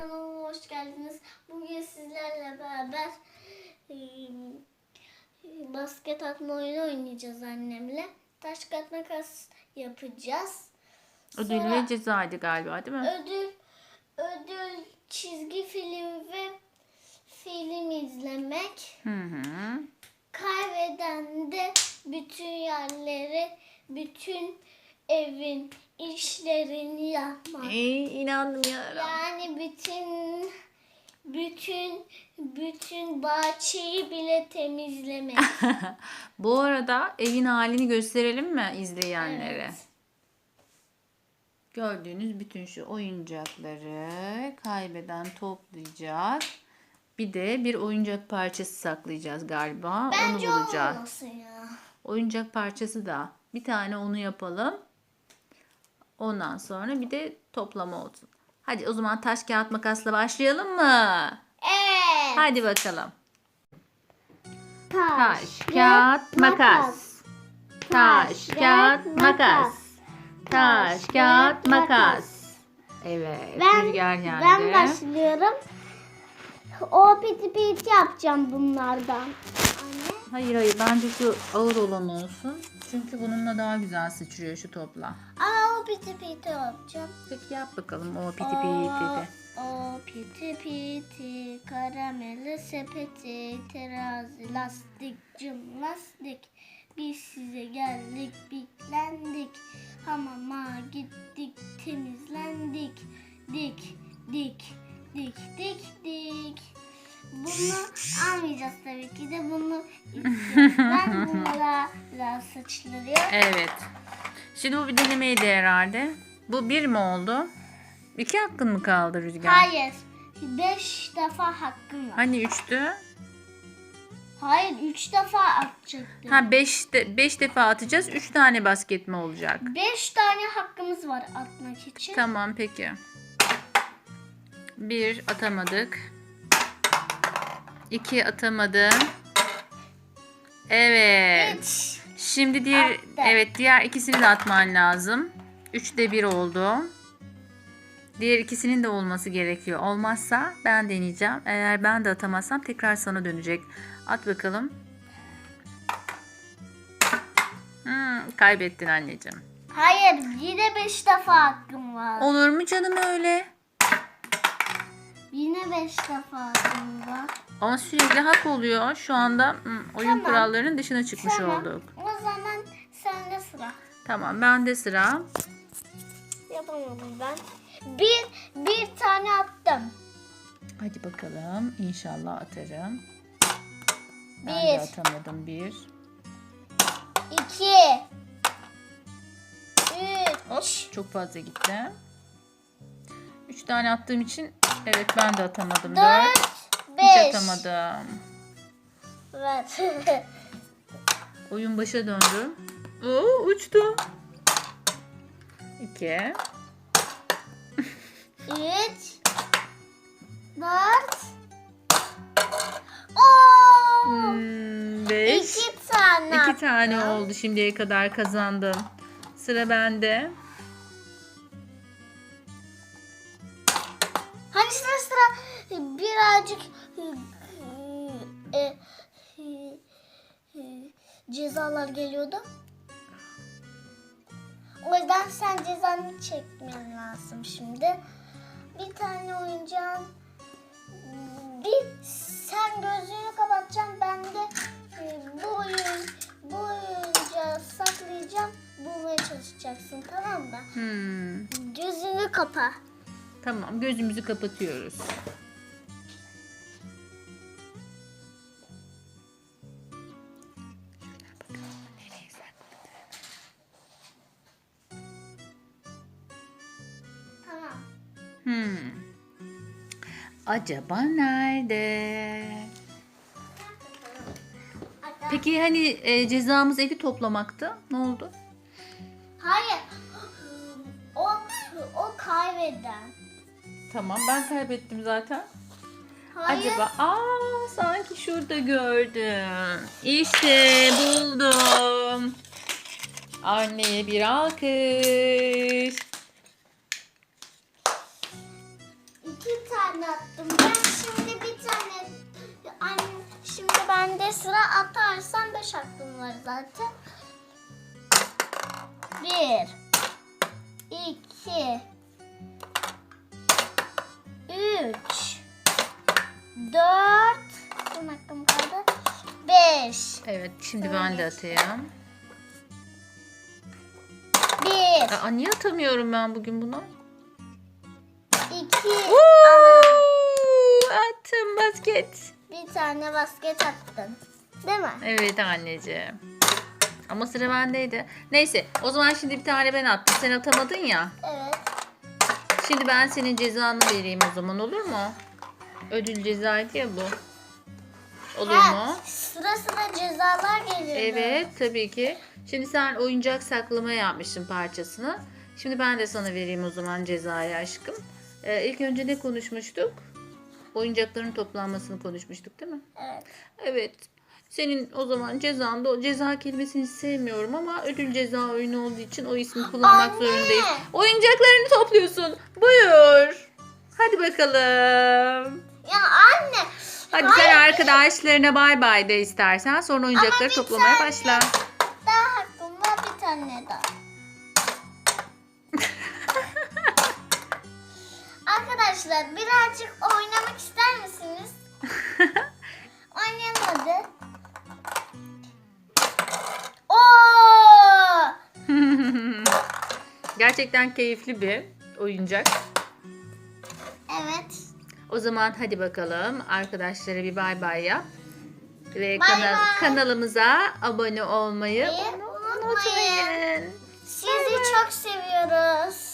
kanalıma hoş geldiniz. Bugün sizlerle beraber e, basket atma oyunu oynayacağız annemle. Taş kağıt makas yapacağız. Ödül ve cezaydı galiba değil mi? ödül ödül çizgi film ve film izlemek. Hı hı. Kaybeden de bütün yerleri, bütün evin işlerini yapmak. Ey inanmıyorum. Yani bütün bütün bütün bahçeyi bile temizlemek. Bu arada evin halini gösterelim mi izleyenlere? Evet. Gördüğünüz bütün şu oyuncakları kaybeden toplayacak. Bir de bir oyuncak parçası saklayacağız galiba. Bence onu bulacağız. olmasın ya. Oyuncak parçası da. Bir tane onu yapalım. Ondan sonra bir de toplama olsun. Hadi o zaman taş kağıt makasla başlayalım mı? Evet. Hadi bakalım. Taş, kağıt, makas. Taş, kağıt, makas. Taş, kağıt, makas. Evet, Ben, rüzgar geldi. ben başlıyorum. O piti piti yapacağım bunlardan. Anne. Hayır hayır, bence şu ağır olan olsun. Çünkü bununla daha güzel sıçrıyor şu topla. Aa o piti piti yapacağım. Peki yap bakalım o piti piti de. O piti piti, karamele sepeti, terazi, lastik, cım lastik. Biz size geldik, bitlendik. Hamama gittik, temizlendik. Dik, dik, dik, dik, dik. Bunu almayacağız tabii ki de bunu istiyorum. Ben bunlara saçlarıyor. Evet. Şimdi bu bir denemeydi herhalde. Bu bir mi oldu? İki hakkın mı kaldı Rüzgar? Hayır. Beş defa hakkım var. Hani üçtü? Hayır, üç defa atacaktım. Ha beş, de, beş defa atacağız. Üç tane basket mi olacak? Beş tane hakkımız var atmak için. Tamam peki. Bir atamadık. İki atamadım. Evet. Üç. Şimdi diğer Attım. evet diğer ikisini de atman lazım. Üçte bir oldu. Diğer ikisinin de olması gerekiyor. Olmazsa ben deneyeceğim. Eğer ben de atamazsam tekrar sana dönecek. At bakalım. Hmm, kaybettin anneciğim. Hayır, yine beş defa hakkım var. Olur mu canım öyle? Yine beş defa hakkım var. Ama sürekli hak oluyor. Şu anda hmm, oyun Tamam. kurallarının dışına çıkmış Tamam. olduk. O zaman sende sıra. Tamam bende sıra. Yapamadım ben. Bir, bir tane attım. Hadi bakalım. İnşallah atarım. Ben Bir. de atamadım bir. İki. Üç. çok fazla gitti. Üç tane attığım için evet ben de atamadım. Dört. Dört. Hiç Beş. atamadım. Evet. Oyun başa döndü. Oo, uçtu. İki. Üç. Dört. Oo. Hmm, beş. İki tane. İki tane oldu şimdiye kadar kazandım. Sıra bende. Hani sıra sıra birazcık e, e, cezalar geliyordu. O yüzden sen cezanı çekmen lazım şimdi. Bir tane oyuncağın bir sen gözünü kapatacaksın ben de e, bu oyun bu oyuncağı saklayacağım bulmaya çalışacaksın tamam mı? Hmm. Gözünü kapa. Tamam gözümüzü kapatıyoruz. Hmm. Acaba nerede? Peki hani e, cezamız evi toplamaktı. Ne oldu? Hayır. O o kaybeden. Tamam ben kaybettim zaten. Hayır. Acaba aa sanki şurada gördüm. İşte buldum. Anneye bir alkış. İki tane attım. Ben şimdi bir tane anne şimdi bende sıra atarsam beş hakkım var zaten. Bir, iki, üç, dört, son hakkım kaldı. Beş, Evet şimdi ben de atayım. bir, Aa, niye atamıyorum ben bugün bunu? İki, Oo, attım basket. bir tane basket attın. Değil mi? Evet anneciğim. Ama sıra bendeydi. Neyse o zaman şimdi bir tane ben attım. Sen atamadın ya. Evet. Şimdi ben senin cezanı vereyim o zaman olur mu? Ödül cezaydı ya bu. Olur Ha, mu? Sıra sıra cezalar geliyor. Evet tabii ki. Şimdi sen oyuncak saklama yapmışsın parçasını. Şimdi ben de sana vereyim o zaman cezayı aşkım. Ee, ilk önce ne konuşmuştuk? Oyuncakların toplanmasını konuşmuştuk değil mi? Evet. Evet. Senin o zaman cezan da o ceza kelimesini hiç sevmiyorum ama ödül ceza oyunu olduğu için o ismi kullanmak Anne! zorundayız. Oyuncaklarını topluyorsun. Buyur. Hadi bakalım. Ya anne. Hadi hayır, sen arkadaşlarına bay bay de istersen sonra oyuncakları toplamaya tane- başla. Daha hakkım var bir tane daha. Arkadaşlar birazcık oynamak ister misiniz? Oynayalım hadi. Oo! Gerçekten keyifli bir oyuncak. Evet. O zaman hadi bakalım arkadaşlara bir bay bay yap. Ve Bay kanal, bay. kanalımıza abone olmayı unutmayın. Sizi çok seviyoruz.